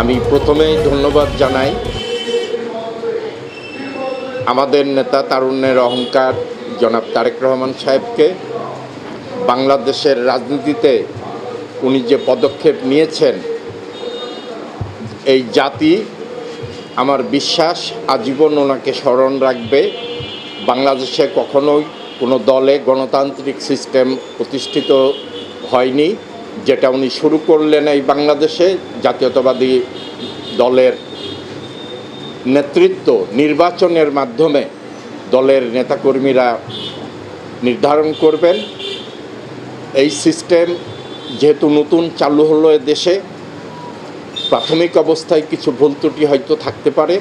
আমি প্রথমেই ধন্যবাদ জানাই আমাদের নেতা তারুণ্যের অহংকার জনাব তারেক রহমান সাহেবকে। বাংলাদেশের রাজনীতিতে উনি যে পদক্ষেপ নিয়েছেন, এই জাতি আমার বিশ্বাস আজীবন ওনাকে স্মরণ রাখবে। বাংলাদেশে কখনোই কোনো দলে গণতান্ত্রিক সিস্টেম প্রতিষ্ঠিত হয়নি। যেটা উনি শুরু করলেন এই বাংলাদেশে জাতীয়তাবাদী দলের নেতৃত্ব নির্বাচনের মাধ্যমে দলের নেতাকর্মীরা নির্ধারণ করবেন। এই সিস্টেম যেহেতু নতুন চালু হলো এ দেশে, প্রাথমিক অবস্থায় কিছু ভুল ত্রুটি হয়তো থাকতে পারে।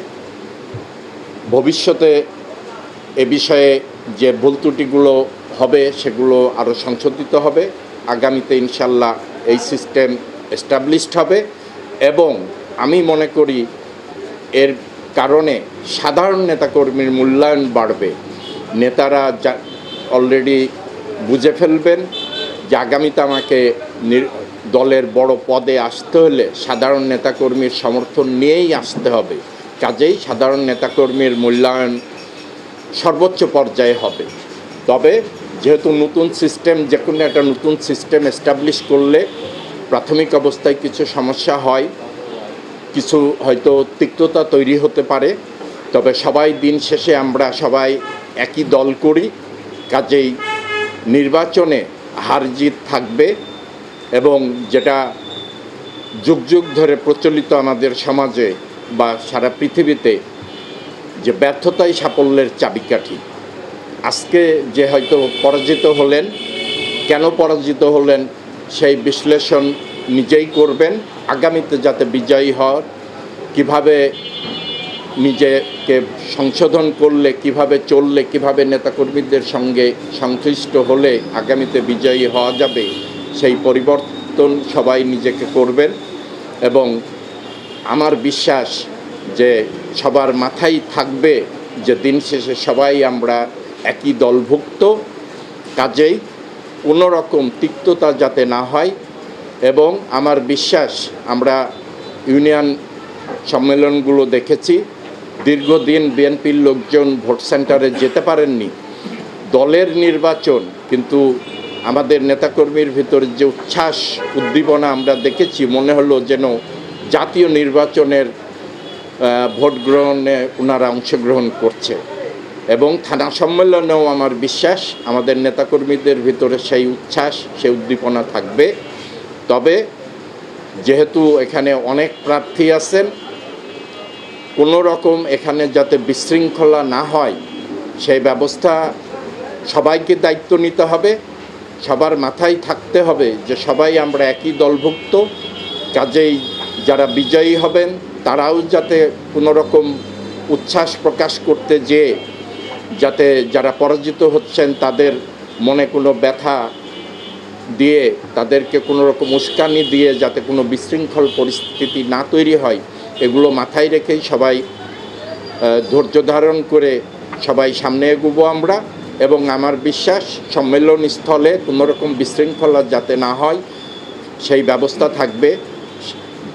ভবিষ্যতে এ বিষয়ে যে ভুল ত্রুটিগুলো হবে সেগুলো আরও সংশোধিত হবে। আগামীতে ইনশাল্লাহ এই সিস্টেম এস্টাবলিশড হবে এবং আমি মনে করি এর কারণে সাধারণ নেতাকর্মীর মূল্যায়ন বাড়বে। নেতারা যা অলরেডি বুঝে ফেলবেন যে আগামীতে আমাকে দলের বড় পদে আসতে হলে সাধারণ নেতাকর্মীর সমর্থন নিয়েই আসতে হবে। কাজেই সাধারণ নেতাকর্মীর মূল্যায়ন সর্বোচ্চ পর্যায়ে হবে। তবে যেহেতু নতুন সিস্টেম যে কোনো একটা নতুন সিস্টেম এস্টাবলিশ করলে প্রাথমিক অবস্থায় কিছু সমস্যা হয়, কিছু হয়তো তিক্ততা তৈরি হতে পারে। তবে সবাই দিন শেষে আমরা সবাই একই দল করি, কাজেই নির্বাচনে হার জিত থাকবে এবং যেটা যুগ যুগ ধরে প্রচলিত আমাদের সমাজে বা সারা পৃথিবীতে যে ব্যর্থতাই সাফল্যের চাবিকাঠি। আজকে যে হয়তো পরাজিত হলেন, কেন পরাজিত হলেন সেই বিশ্লেষণ নিজেই করবেন। আগামীতে যাতে বিজয়ী হওয়ার কীভাবে নিজেকে সংশোধন করলে, কীভাবে চললে, কীভাবে নেতাকর্মীদের সঙ্গে সংশ্লিষ্ট হলে আগামীতে বিজয়ী হওয়া যাবে, সেই পরিবর্তন সবাই নিজেকে করবেন। এবং আমার বিশ্বাস যে সবার মাথায় থাকবে যে দিন শেষে সবাই আমরা একই দলভুক্ত। কাজেই কোনো রকম তিক্ততা যাতে না হয় এবং আমার বিশ্বাস, আমরা ইউনিয়ন সম্মেলনগুলো দেখেছি, দীর্ঘদিন বিএনপির লোকজন ভোট সেন্টারে যেতে পারেননি। দলের নির্বাচন, কিন্তু আমাদের নেতাকর্মীর ভিতরে যে উচ্ছ্বাস, উদ্দীপনা আমরা দেখেছি, মনে হলো যেন জাতীয় নির্বাচনের ভোট গ্রহণে ওনারা অংশগ্রহণ করছে। এবং থানা সম্মেলনেও আমার বিশ্বাস, আমাদের নেতাকর্মীদের ভিতরে সেই উচ্ছ্বাস, সেই উদ্দীপনা থাকবে। তবে যেহেতু এখানে অনেক প্রার্থী আছেন, কোনো রকম এখানে যাতে বিশৃঙ্খলা না হয়, সেই ব্যবস্থা সবাইকে দায়িত্ব নিতে হবে। সবার মাথায় থাকতে হবে যে সবাই আমরা একই দলভুক্ত। কাজেই যারা বিজয়ী হবেন, তারাও যাতে কোনো রকম উচ্ছ্বাস প্রকাশ করতে যেয়ে যাতে যারা পরাজিত হচ্ছেন, তাদের মনে কোনো ব্যথা দিয়ে, তাদেরকে কোনো রকম উস্কানি দিয়ে যাতে কোনো বিশৃঙ্খল পরিস্থিতি না তৈরি হয়, এগুলো মাথায় রেখেই সবাই ধৈর্য ধারণ করে সবাই সামনে এগোবো আমরা। এবং আমার বিশ্বাস, সম্মেলন স্থলে কোনো রকম বিশৃঙ্খলা যাতে না হয়, সেই ব্যবস্থা থাকবে।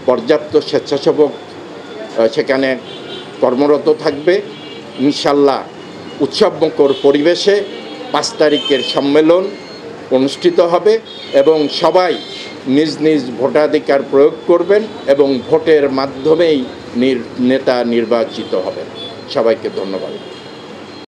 পর্যাপ্ত স্বেচ্ছাসেবক সেখানে কর্মরত থাকবে। ইনশাল্লাহ উৎসবমুখর পরিবেশে পাঁচ তারিখের সম্মেলন অনুষ্ঠিত হবে এবং সবাই নিজ নিজ ভোটাধিকার প্রয়োগ করবেন এবং ভোটের মাধ্যমেই নেতা নির্বাচিত হবেন। সবাইকে ধন্যবাদ।